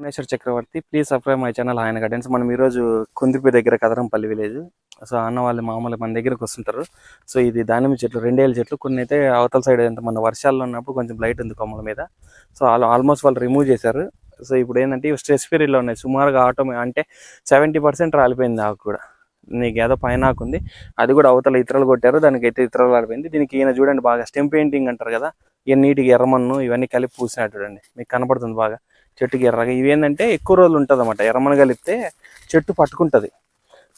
Bhubaneswar Chakravarthy please subscribe my channel ఆయన guidance మనం ఈరోజు కుందిపి దగ్గర కదరంపల్లి విలేజ్ సో అన్న వాళ్ళు మామూలు మన దగ్గరకు వస్తుంటారు. సో ఇది దానిమ్మ చెట్లు రెండేళ్ళ చెట్లు. కొన్ని అయితే అవతల సైడ్ ఎంత మన వర్షాల్లో ఉన్నప్పుడు కొంచెం లైట్ ఉంది కొమ్మల మీద. సో ఆల్ ఆల్మోస్ట్ వాళ్ళు రిమూవ్ చేశారు. సో ఇప్పుడు ఏంటంటే ఇవి స్ట్రెస్ పీరియడ్లో ఉన్నాయి. సుమారుగా ఆటో అంటే సెవెంటీ పర్సెంట్ రాలిపోయింది ఆకు కూడా. నీకు ఏదో పైన ఆకుంది అది కూడా అవతల ఇతరలు కొట్టారు. దానికి అయితే ఇతరలు రాలిపోయింది. దీనికి ఈయన చూడండి బాగా స్టెమ్ పెయింటింగ్ అంటారు కదా. ఇక నీటికి ఎర్రమన్ను ఇవన్నీ కలిపి పూసినట్టు చూడండి. మీకు కనపడుతుంది బాగా. చెట్టుకి ఎర్రగా. ఇవి ఏంటంటే ఎక్కువ రోజులు ఉంటుంది అనమాట ఎర్రమని కలిపితే చెట్టు పట్టుకుంటుంది.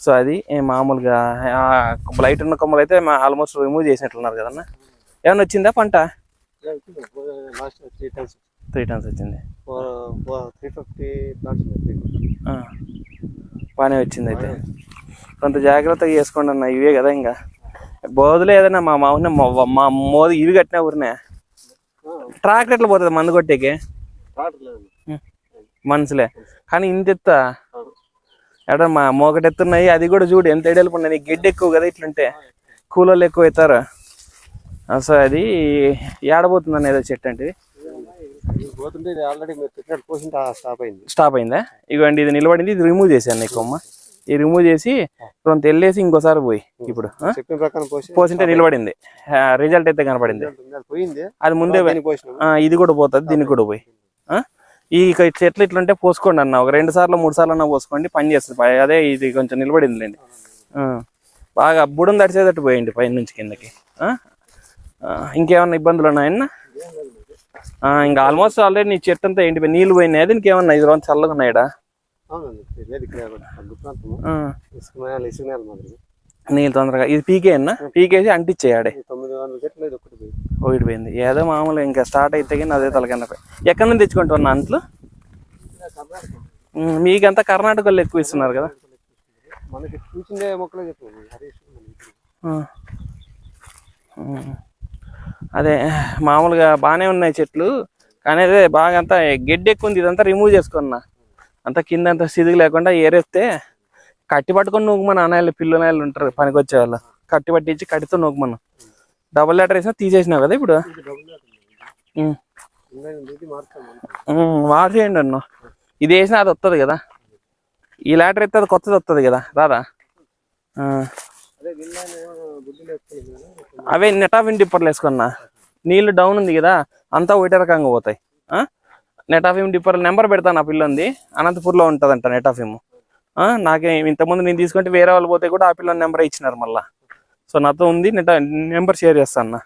సో అది మామూలుగా లైట్ ఉన్న కొమ్మలు అయితే ఆల్మోస్ట్ రిమూవ్ చేసినట్లున్నారు కదన్నా. ఏమైనా వచ్చిందా పంట? Last three times three tons వచ్చింది. త్రీ ఫిఫ్టీ బాగానే వచ్చింది అయితే. కొంత జాగ్రత్తగా చేసుకోండి అన్న ఇవే కదా ఇంకా బోధులు ఏదైనా మా మామూలు మా మోది ఇవి కట్టినా ఊరినే. ట్రాక్టర్ ఎట్లా పోతుంది మందు కొట్టేకి? మనసులే. కానీ ఇంత ఎత్త? ఎడ మా మోకటి ఎత్తున్నాయి అది కూడా చూడు ఎంత ఉన్నాయి గడ్డి ఎక్కువ కదా ఇట్లుంటే. కూలోళ్ళు ఎక్కువ అవుతారు? అసలు అది ఏడబోతుందని ఏదో చెట్టు అంటే. స్టాప్ అయింది. ఇగోండి ఇది నిలబడింది ఇది రిమూవ్ చేశాను నీకు అమ్మ. ఇది రిమూవ్ చేసి కొంత వెళ్ళేసి ఇంకోసారి పోయి ఇప్పుడు పోసింటే నిలబడింది. రిజల్ట్ అయితే కనపడింది. అది పోయింది. అది ముందే ఇది కూడా పోతుంది దీనికి కూడా పోయి? ఈ చెట్లు ఇట్లుంటే పోసుకోండి అన్న. ఒక రెండు సార్లు మూడు సార్లు అన్న పోసుకోండి పని చేస్తుంది. అదే ఇది కొంచెం నిలబడిందిలేండి. ఆ. బాగా బుడం తడిచేటట్టు పోయండి పైన నుంచి కిందకి. ఇంకేమన్నా ఇబ్బందులు ఉన్నాయన్న ఇంకా ఆల్మోస్ట్ ఆల్రెడీ నీ చెట్టు అంతా ఏంటి? నీళ్ళు పోయినాయి? దీనికి ఏమన్నా ఇది రోజు చల్లగా ఉన్నాయడా నీళ్ళు తొందరగా. ఇది పీకే అన్న? పీకేసి అంటిచ్చేయాడే. ఒకటి పోయింది. ఓడిపోయింది ఏదో మామూలు ఇంకా స్టార్ట్ అయితే కానీ అదే తలకన్నా ఎక్కడి నుంచి తెచ్చుకుంటున్నా అంట్లు? మీకంతా కర్ణాటకలో ఎక్కువ ఇస్తున్నారు కదా? మనకి చూసిందే మొక్కలే. అదే మామూలుగా బాగానే ఉన్నాయి చెట్లు. కానీ అదే బాగా అంతా గడ్డి ఎక్కువ ఉంది. ఇదంతా రిమూవ్ చేసుకున్నా అంతా కింద అంతా సిదుగు లేకుండా ఏరేస్తే కట్టి పట్టుకొని నూకుమని అనాయలు పిల్లలు నాయలు ఉంటారు పనికి వచ్చే వాళ్ళు కట్టి పట్టించి కట్టితో నూకుమను డబుల్ లెటర్ వేసినా తీసేసినావు కదా ఇప్పుడు? మార్చేయండి అన్న. ఇది వేసినా అది వస్తుంది కదా? ఈ లెటర్ ఎత్తే అది కొత్తది వస్తుంది కదా? రాదా? అవే నెటాఫిన్ డిప్పర్లు వేసుకున్నా. నీళ్ళు డౌన్ ఉంది కదా అంతా ఒకటే రకంగా పోతాయి? నెటాఫిమ్ డిప్పర్ నెంబర్ పెడతాను ఆ పిల్లంది. అనంతపూర్లో ఉంటుందంట నెటాఫిమ్ నాకే ఇంతకుముందు నేను తీసుకుంటే వేరే వాళ్ళు పోతే కూడా ఆ పిల్లని నెంబర్ ఇచ్చినారు మళ్ళా. సో నాతో ఉంది నెట నెంబర్ షేర్ చేస్తాను అన్న.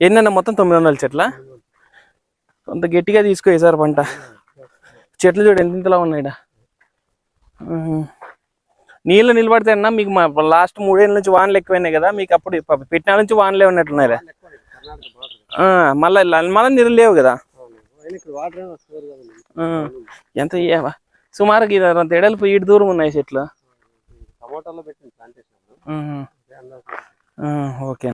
ఏంటన్నా మొత్తం తొమ్మిది వందల చెట్ల? కొంత గట్టిగా తీసుకో సార్ పంట. చెట్లు చూడు ఎంత ఇంతలా ఉన్నాయిడా. నీళ్ళు నిలబడితే అన్న మీకు మా లాస్ట్ మూడేళ్ళ నుంచి వానలు ఎక్కువైనాయి కదా మీకు అప్పుడు పెట్టిన నుంచి వానలే ఉన్నట్లున్నాయిరా ఆ, మళ్ళీ మళ్ళీ నీళ్ళు లేవు కదా. ఎంత ఏవా సుమారుగా ఇది అంత ఎడలు ఇటు దూరం ఉన్నాయి చెట్లు. టమాటాలో పెట్టింది ప్లాంటేషన్ ఓకే.